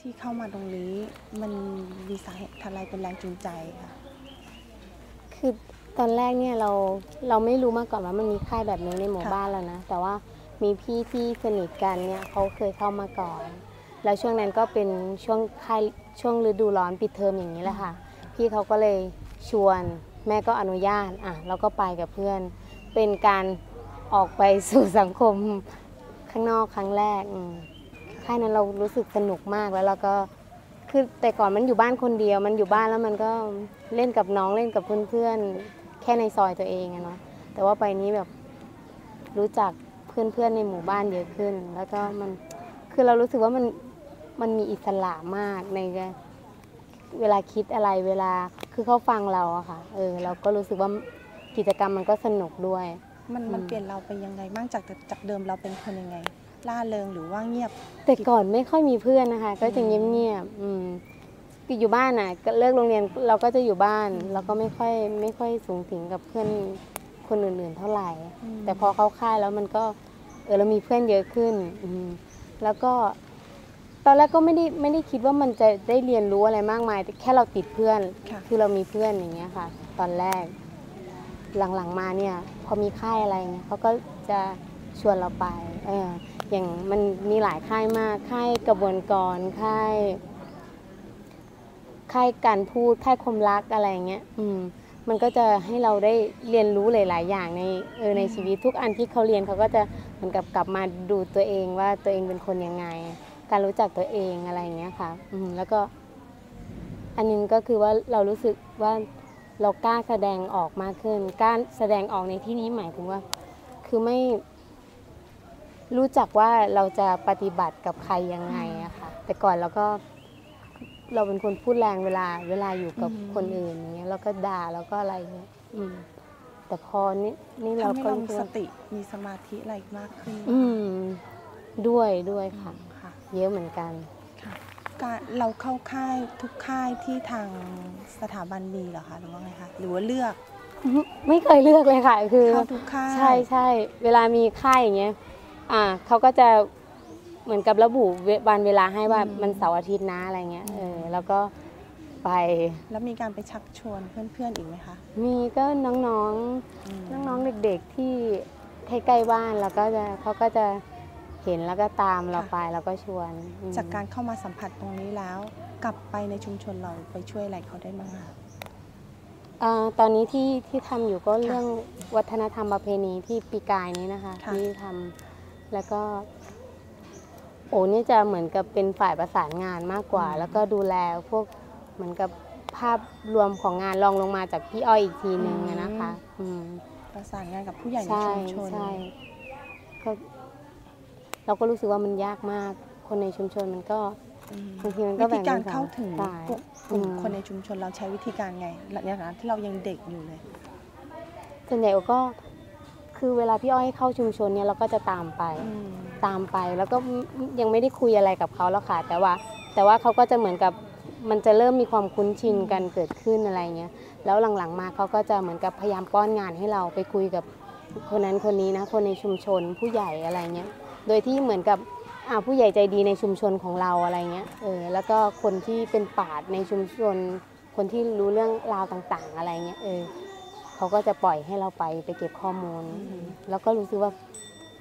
ที่เข้ามาตรงนี้มันมีสาเหตุอะไรเป็นแรงจูงใจคะคือตอนแรกเนี่ยเราเราไม่รู้มาก่อนว่ามันมีค่ายแบบนี้ในหมู่ค่ะบ้านแล้วนะ แต่ว่ามีพี่ที่สนิทกันเนี่ยเขาเคยเข้ามาก่อน แล้วช่วงนั้นก็เป็นช่วงค่ายช่วงฤดูร้อนปิดเทอมอย่างนี้แหละค่ะ พี่เขาก็เลยชวนแม่ก็อนุญาตอะเราก็ไปกับเพื่อน เป็นการออกไปสู่สังคมข้างนอกครั้งแรกอืม ค่ายนั้นเรารู้สึกสนุกมากแล้วเราก็คือแต่ก่อนมันอยู่บ้านคนเดียว มันอยู่บ้านแล้วมันก็เล่นกับน้องเล่นกับเพื่อนๆแค่ในซอยตัวเองอะเนาะแต่ว่าไปนี้แบบรู้จักเพื่อนๆในหมู่บ้านเยอะขึ้น แล้วก็มันคือเรารู้สึกว่ามันมันมีอิสระมากในการเวลาคิดอะไรเวลาคือเขาฟังเราอะค่ะเออเราก็รู้สึกว่ากิจกรรมมันก็สนุกด้วย มันมันอืมเปลี่ยนเราไปยังไงบ้างจากจากเดิมเราเป็นคนยังไง ล่าเริงหรือว่าเงียบ แต่ก่อนไม่ค่อยมีเพื่อนนะคะ ก็จะเงียบๆอืมคืออยู่บ้านน่ะก็เลิกโรงเรียนเราก็จะอยู่บ้านเราก็ไม่ค่อยไม่ค่อยสูงสิงกับเพื่อนคนอื่นๆเท่าไหร่อืมแต่พอเข้าค่ายแล้วมันก็เออเรามีเพื่อนเยอะขึ้นอืมแล้วก็ตอนแรกก็ไม่ได้ไม่ได้คิดว่ามันจะได้เรียนรู้อะไรมากมาย แต่แค่เราติดเพื่อนค่ะคือเรามีเพื่อนอย่างเงี้ยค่ะ ตอนแรก หลังๆมาเนี่ย พอมีค่ายอะไรเงี้ยเขาก็จะชวนเราไปเออ อย่างมันมีหลายค่ายมาก ค่ายกระบวนกร ค่าย ค่ายการพูด ค่ายคมรักอะไรเงี้ย อืม มันก็จะให้เราได้เรียนรู้หลาย ๆ อย่างในเออในชีวิตทุกอันที่เขาเรียนเขาก็จะเหมือนกับกลับมาดูตัวเองว่าตัวเองเป็นคนยังไง การรู้จักตัวเองอะไรอย่างเงี้ยค่ะ อืม แล้วก็ อันหนึงก็คือว่าเรารู้สึกว่าเรากล้าแสดงออกมากขึ้นกล้าแสดงออกในที่นี้หมายถึงว่า คือไม่ รู้จักว่าเราจะปฏิบัติกับใครยังไงอะค่ะ แต่ก่อนเราก็ เราเป็นคนพูดแรงเวลาเวลาอยู่กับอืมคนอื่นอย่างเงี้ยแล้วก็ด่าแล้วก็อะไรเงี้ยอืม แต่พอนี่นี่เราทำให้ก็เรามีรู้สว่าติมีสมาธิอะไรมากขึ้นอืม ด้วยด้วยค่ะ ค่ะเยอะเหมือนกัน ค่ะการเราเข้าค่ายทุกค่ายที่ทางสถาบันมีเหรอคะหรือว่าไงคะหรือว่าเลือกไม่เคยเลือกเลยค่ะ คือ เข้าทุกค่าย ใช่ใช่เวลามีค่ายอย่างเงี้ย อ่าเขาก็จะเหมือนกับระบุเววันเวลาให้ว่ามันเสาร์อาทิตย์นะอะไรเงี้ยเออแล้วก็ไปแล้วมีการไปชักชวนเพื่อนๆอีกไหมคะ มีก็น้องอืมๆน้องๆเด็กๆที่ใกล้ๆบ้านแล้วก็จะเขาก็จะเห็นแล้วก็ตามเราไปแล้วก็ชวนอืมจากการเข้ามาสัมผัสตรงนี้แล้ว กลับไปในชุมชนเราไปช่วยอะไรเขาได้บ้างคะอ่าตอนนี้ที่ที่ทำอยู่ก็เรื่องวัฒนธรรมประเพณีที่ปีกายนี้นะคะค่ะที่ทำ แล้วก็ โอ้นี่จะเหมือนกับเป็นฝ่ายประสานงานมากกว่า แล้วก็ดูแลพวกเหมือนกับภาพรวมของงานรองลงมาจากพี่อ้อยอีกทีหนึ่งอะนะคะอืมประสานงานกับผู้ใหญ่ในใช่ชุมชนใช่ก็เราก็รู้สึกว่ามันยากมาก คนในชุมชนมันก็อืมบางทีมันก็วิธีการแบ่งเป็นเข้าถึงฝ่ายพวกกลุ่มอืมคนในชุมชนเราใช้วิธีการไงในฐานะที่เรายังเด็กอยู่เลยส่วนใหญ่ก็ คือเวลาพี่อ้อยให้เข้าชุมชนเนี่ยเราก็จะตามไปอืมตามไปแล้วก็ยังไม่ได้คุยอะไรกับเขาแล้วค่ะ แต่ว่าแต่ว่าเขาก็จะเหมือนกับมันจะเริ่มมีความคุ้นชินกันเกิดขึ้นอะไรเงี้ยแล้วหลังๆมาเขาก็จะเหมือนกับพยายามป้อนงานให้เราไปคุยกับคนนั้นคนนี้นะคนในชุมชนผู้ใหญ่อะไรเงี้ยโดยที่เหมือนกับอ่าผู้ใหญ่ใจดีในชุมชนของเราอะไรเงี้ยเออแล้วก็คนที่เป็นปราดในชุมชน คนที่รู้เรื่องราวต่างๆ อะไรเงี้ยเออ เขาก็จะปล่อยให้เราไปไปเก็บข้อมูลอืมแล้วก็รู้สึกว่า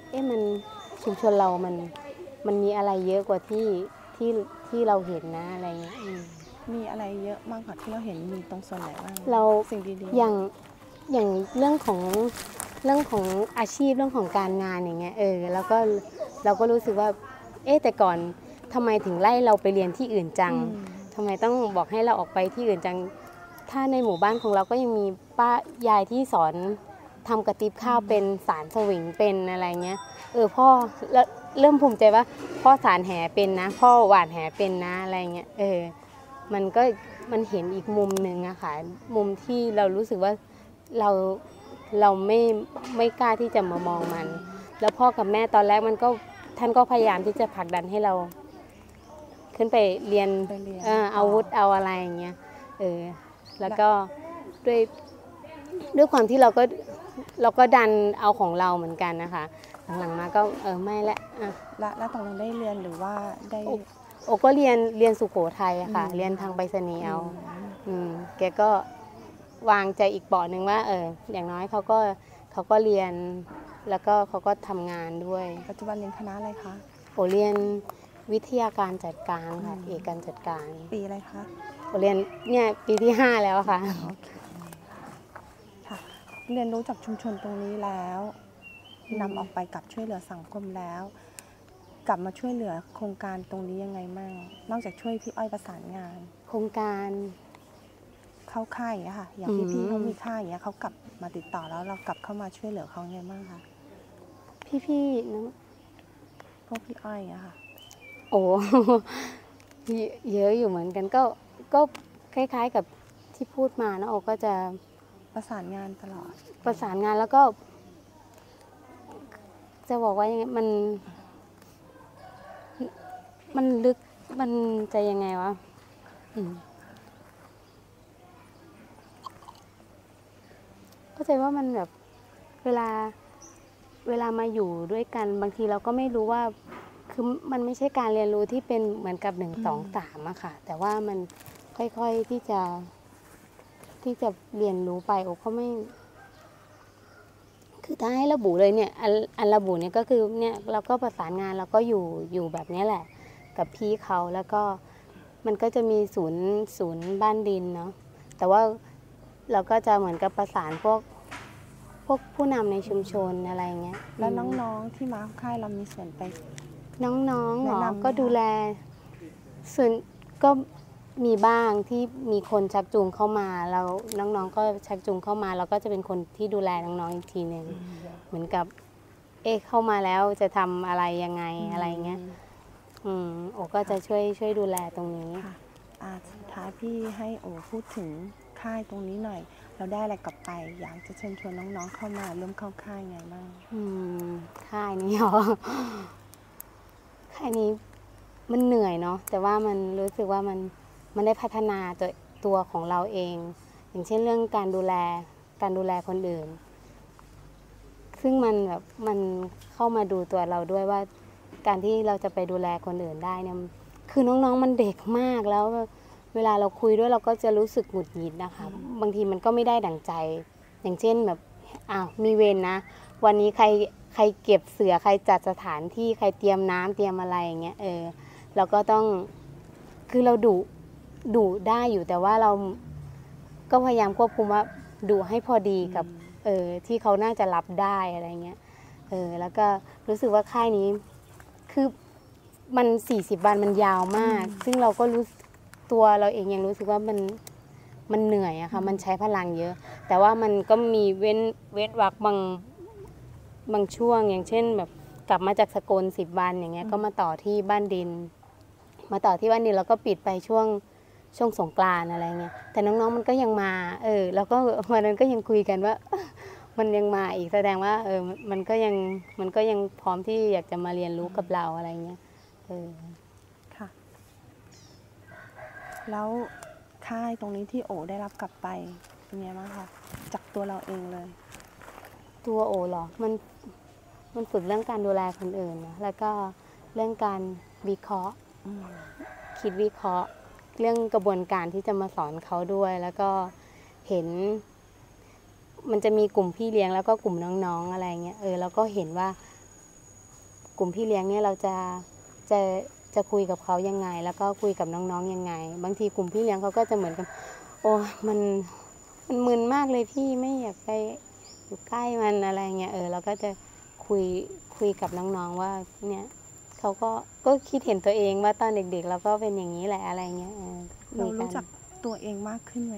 เอ๊ะมันชุมชนเรามันมันมีอะไรเยอะกว่าที่ที่ที่เราเห็นนะอะไรเงี้ยอืมมีอะไรเยอะมากกว่าที่เราเห็นมีตรงส่วนไหนบ้างเราสิ่งดีๆอย่างอย่างเรื่องของเรื่องของอาชีพเรื่องของการงานอย่างเงี้ยเออแล้วก็เราก็รู้สึกว่า เอ๊ะแต่ก่อนทำไมถึงไล่เราไปเรียนที่อื่นจังอืมทำไมต้องบอกให้เราออกไปที่อื่นจัง ถ้าในหมู่บ้านของเราก็ยังมี ป้ายายที่สอนทำกระติบข้าวเป็นสารสวิงเป็นอะไรเงี้ย เออพ่อแล้วเริ่มภูมิใจว่าพ่อสารแหเป็นนะ พ่อหวานแหเป็นนะอะไรเงี้ยเออ มันก็มันเห็นอีกมุมหนึ่งอะค่ะมุมที่เรารู้สึกว่าเราเราไม่ไม่กล้าที่จะมามองมัน แล้วพ่อกับแม่ตอนแรกมันก็ท่านก็พยายามที่จะผลักดันให้เรา ขึ้นไปเรียนไปเรียนเอออาวุธเอาอะไรอย่างเงี้ยเออแล้วก็ด้วย ด้วยความที่เราก็เราก็ดันเอาของเราเหมือนกันนะคะ หลังๆมาก็เออไม่ละอะและและตรงนั้นได้เรียนหรือว่าได้โอ้โอก็เรียนเรียนสุโขทัยอะค่ะ อืม เรียนทางไปรษณีย์เอาอืมอืมแกก็วางใจอีกเบาะหนึ่งว่า เออ อย่างน้อยเขาก็เขาก็เรียน แล้วก็เขาก็ทำงานด้วย ปัจจุบันเรียนคณะอะไรคะ โอเรียนวิทยาการจัดการค่ะอืม เอกการจัดการปีอะไรคะ โอเรียนเนี่ยปีที่ห้าแล้วค่ะ โอเคค่ะ เรียนรู้จากชุมชนตรงนี้แล้วอืมนำออกไปกับช่วยเหลือสังคมแล้ว กลับมาช่วยเหลือโครงการตรงนี้ยังไงมั่งนอกจากช่วยพี่อ้อยประสานงาน โครงการเข้าค่ายอย่างเงี้ยค่ะ อย่างอืพี่มๆเขามีค่ายอย่างเงี้ยเขากลับมาติดต่อแล้วเรากลับเข้ามาช่วยเหลือเขายังไงบ้างคะพี่ๆน้องพวกพี่อ้อยอะค่ะ โอ้เยอะอยู่เหมือนกันก็ก็คล้าย ๆกับที่พูดมานะโอก็จะ ประสานงานตลอด ประสานงานแล้วก็ จะบอกว่ายังไงมัน มันลึกมันจะยังไงวะอืมเข้าใจว่ามันแบบเวลาเวลามาอยู่ด้วยกันบางทีเราก็ไม่รู้ว่าคือมันไม่ใช่การเรียนรู้ที่เป็นเหมือนกับหนึ่งสองสามอะค่ะ แต่ว่ามันค่อยๆที่จะ ที่จะเรียนรู้ไปโอ้ก็ไม่ คือถ้าให้ระบุเลยเนี่ย อันอันระบุเนี่ยก็คือเนี่ยเราก็ประสานงานเราก็อยู่อยู่แบบเนี้ยแหละ กับพี่เขาแล้วก็มันก็จะมีศูนย์ศูนย์บ้านดินเนาะแต่ว่าเราก็จะเหมือนกับประสานพวกพวกผู้นำในชุมชนอะไรเงี้ยแล้วอืมน้องๆที่มาเข้าค่ายเรามีส่วนไป น้องๆเหรอแนะนำไหมก็ดูแลส่วนก็ มีบ้างที่มีคนชักจูงเข้ามาแล้วน้องๆ ก็ชักจูงเข้ามาเราก็จะเป็นคนที่ดูแลน้องๆอีกทีหนึ่งเหมือนกับ เอ๊ะเข้ามาแล้วจะทำอะไรยังไงอะไรเงี้ยอืมโอก็จะช่วยช่วยดูแลตรงนี้ ค่ะอ่าสุดท้ายพี่ให้โอพูดถึงค่ายตรงนี้หน่อย เราได้อะไรกลับไป อยากจะเชิญชวนน้องๆเข้ามาร่วมเข้าค่ายไงบ้าง อืมค่ายนี้เหรอค่ายนี้มันเหนื่อยเนาะแต่ว่ามันรู้สึกว่ามัน มันได้พัฒนาตัวตัวของเราเอง อย่างเช่นเรื่องการดูแลการดูแลคนอื่น ซึ่งมันแบบมันเข้ามาดูตัวเราด้วยว่า การที่เราจะไปดูแลคนอื่นได้เนี่ยคือน้องๆมันเด็กมากแล้วเวลาเราคุยด้วยเราก็จะรู้สึกหงุดหงิดนะคะ บางทีมันก็ไม่ได้ดั่งใจ อย่างเช่นแบบอ้าวมีเวรนะวันนี้ใครใครเก็บเสือใครจัดสถานที่ใครเตรียมน้ำเตรียมอะไรอย่างเงี้ยเออเราก็ต้องคือเราดุ ดุได้อยู่แต่ว่าเราก็พยายามควบคุมว่าดุให้พอดีกับเออที่เขาน่าจะรับได้อะไรเงี้ยเออแล้วก็รู้สึกว่าค่ายนี้คือมัน 40 วันมันยาวมาก ซึ่งเราก็รู้ตัวเราเองยังรู้สึกว่ามันมันเหนื่อยอะค่ะมันใช้พลังเยอะ แต่ว่ามันก็มีเว้นเว้นวักบางบางช่วงอย่างเช่นแบบกลับมาจากสกลสิบวันอย่างเงี้ยก็มาต่อที่บ้านดิน มาต่อที่บ้านดินแล้วก็ปิดไปช่วง ช่วงสงกรานต์อะไรเงี้ยแต่น้องๆมันก็ยังมาเออแล้วก็วันนั้นก็ยังคุยกันว่า มันยังมาอีกแสดงว่าเออมันก็ยังมันก็ยังพร้อมที่อยากจะมาเรียนรู้กับเราอะไรเงี้ยเออค่ะ แล้วค่ายตรงนี้ที่โอได้รับกลับไปเป็นไงบ้างคะจากตัวเราเองเลย ตัวโอเหรอมันมันฝึกเรื่องการดูแลคนอื่นนะแล้วก็เรื่องการวิเคราะห์อืมคิดวิเคราะห์ เรื่องกระบวนการที่จะมาสอนเขาด้วย แล้วก็เห็น มันจะมีกลุ่มพี่เลี้ยงแล้วก็กลุ่มน้องๆอะไรเงี้ยเออแล้วก็เห็นว่ากลุ่มพี่เลี้ยงเนี่ยเราจะจะจะคุยกับเขายังไง แล้วก็คุยกับน้องๆยังไง บางทีกลุ่มพี่เลี้ยงเขาก็จะเหมือนกับโอ้มันมันมึนมากเลยพี่ไม่อยากไปอยู่ใกล้มันอะไรเงี้ยเออเราก็จะคุยคุยกับน้องๆว่าเนี่ย เขาก็ก็คิดเห็นตัวเองว่าตอนเด็กๆเราก็เป็นอย่างนี้แหละอะไรเงี้ยเออคุเรายรู้จักตัวเองมากขึ้นไหม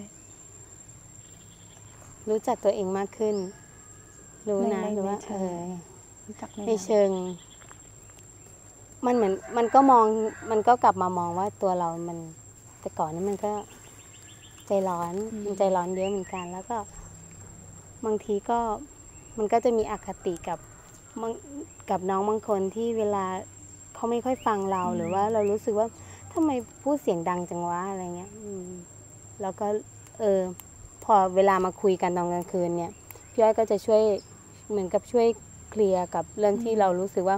รู้จักตัวเองมากขึ้น รู้นะในในหรือว่าในเชิเองอรู้จักในในเชิง มันเหมือนมันก็มองมันก็กลับมามองว่าตัวเรามัน แต่ก่อนนี่มันก็ใจร้อนมันใจร้อนเยอะเหมือนกัน แล้วก็ บางทีก็มันก็จะมีอคติกับบางกับน้องบางคนที่เวลา เขาไม่ค่อยฟังเราหรือว่าเรารู้สึกว่าทำไมพูดเสียงดังจังวะอะไรเงี้ยอืมแล้วก็เออพอเวลามาคุยกันตอนกลางคืนเนี่ยพี่อ้อยก็จะช่วยเหมือนกับช่วยเคลียร์กับเรื่องที่เรารู้สึกว่า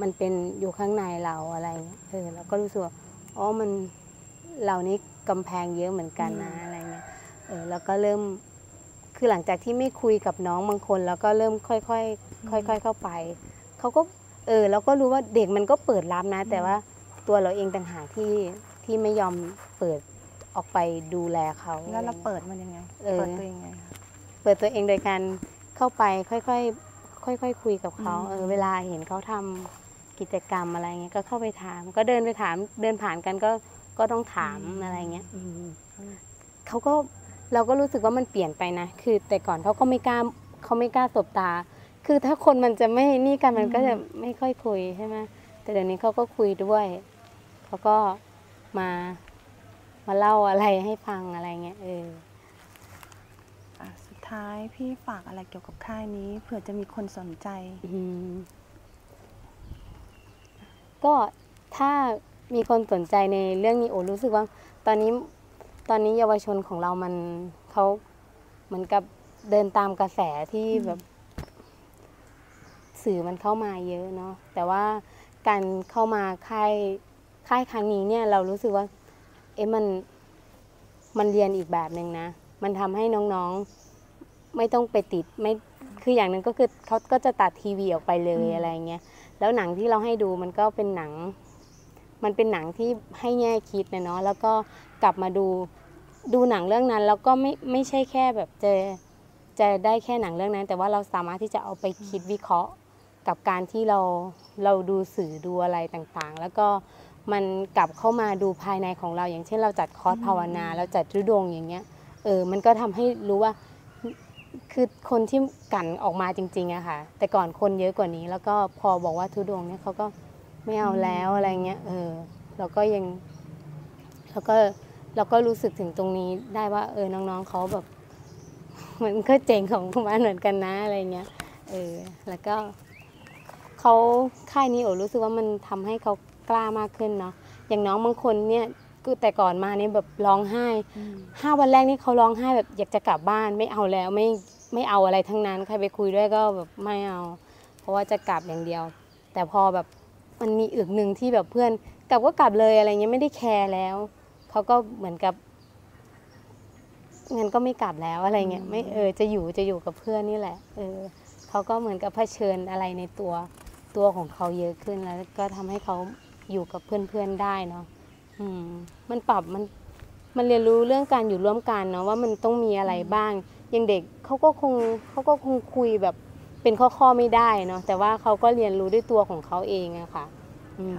มันเป็นอยู่ข้างในเราอะไรเงี้ยเออเราก็รู้สึกว่าอ๋อมันเรานี่กำแพงเยอะเหมือนกันนะอะไรเงี้ยเออแล้วก็เริ่มคือหลังจากที่ไม่คุยกับน้องบางคน แล้วก็เริ่มค่อยๆค่อย ๆ เข้าไปเขาก็ เออเราก็รู้ว่าเด็กมันก็เปิดรับนะ แต่ว่าตัวเราเองต่างหากที่ที่ไม่ยอมเปิดออกไปดูแลเขาแล้วเราเปิดมันยังไงเออเปิดตัวยังไงคะเปิดตัวเองโดยการเข้าไปค่อยๆค่อยๆคุยกับเขาอืมเออเวลาเห็นเขาทำกิจกรรมอะไรเงี้ยก็เข้าไปถาม ก็เดินไปถามเดินผ่านกันก็ก็ต้องถามอะไรเงี้ยอืมเขาก็เราก็รู้สึกว่ามันเปลี่ยนไปนะ คือแต่ก่อนเขาก็ไม่กล้าเขาไม่กล้าสบตา คือถ้าคนมันจะไม่นี่กันมันก็จะไม่ค่อยคุยใช่ไหมแต่เดี๋ยวนี้เขาก็คุยด้วยเขาก็มามาเล่าอะไรให้ฟังอะไรเงี้ยเอออะสุดท้ายพี่ฝากอะไรเกี่ยวกับค่ายนี้เผื่อจะมีคนสนใจอืมก็ถ้ามีคนสนใจในเรื่องนี้โอรู้สึกว่า ตอนนี้ตอนนี้เยาวชนของเรามันเขาเหมือนกับเดินตามกระแสที่อืมแบบ สื่อมันเข้ามาเยอะเนาะแต่ว่าการเข้ามาค่ายค่ายครั้งนี้เนี่ยเรารู้สึกว่าเอ๊ะมันมันเรียนอีกแบบหนึ่งนะ มันทำให้น้องๆไม่ต้องไปติดไม่คืออย่างหนึ่งก็คือเขาก็จะตัดทีวีออกไปเลยอืมอะไรเงี้ยแล้วหนังที่เราให้ดูมันก็เป็นหนัง มันเป็นหนังที่ให้แง่คิดนะเนาะแล้วก็กลับมาดูดูหนังเรื่องนั้นแล้วก็ไม่ไม่ใช่แค่แบบจะจะได้แค่หนังเรื่องนั้น แต่ว่าเราสามารถที่จะเอาไปคิดวิเคราะห์ กับการที่เราเราดูสื่อดูอะไรต่างๆ แล้วก็มันกลับเข้ามาดูภายในของเรา อย่างเช่นเราจัดคอร์สภาวนา เราจัดรุดงอย่างเงี้ยเออมันก็ทำให้รู้ว่าคือคนที่กันออกมาจริงๆอะค่ะ แต่ก่อนคนเยอะกว่านี้ แล้วก็พอบอกว่าทุดงเนี่ยเขาก็ไม่เอาแล้วอะไรเงี้ยเออเราก็ยังเราก็เราก็รู้สึกถึงตรงนี้ได้ว่า เออน้องๆเขาแบบมันก็เจ๋งของมันเหมือนกันนะอะไรเงี้ยเออแล้วก็ เขาค่ายนี้โอรู้สึกว่ามันทำให้เขากล้ามากขึ้นเนาะอย่างน้องบางคนเนี่ยก็แต่ก่อนมาเนี่ยแบบร้องไห้อืมห้าวันแรกนี่เขาร้องไห้แบบอยากจะกลับบ้านไม่เอาแล้วไม่ไม่เอาอะไรทั้งนั้น ใครไปคุยด้วยก็แบบไม่เอา เพราะว่าจะกลับอย่างเดียว แต่พอแบบมันมีอึกหนึ่งที่แบบเพื่อนกลับก็กลับเลยอะไรเงี้ยไม่ได้แคร์แล้วเขาก็เหมือนกับงั้นก็ไม่กลับแล้วอะไรเงี้ยไม่เออจะอยู่จะอยู่กับเพื่อนนี่แหละเออเขาก็เหมือนกับเผชิญอะไรในตัว ตัวของเขาเยอะขึ้นแล้วก็ทำให้เขาอยู่กับเพื่อนๆได้เนาะอืมมันปรับมันมันเรียนรู้เรื่องการอยู่ร่วมกันเนาะว่ามันต้องมีอะไรบ้างอย่างเด็กเขาก็คงเขาก็คงคุยแบบเป็นข้อๆไม่ได้เนาะแต่ว่าเขาก็เรียนรู้ด้วยตัวของเขาเองอะค่ะ อืม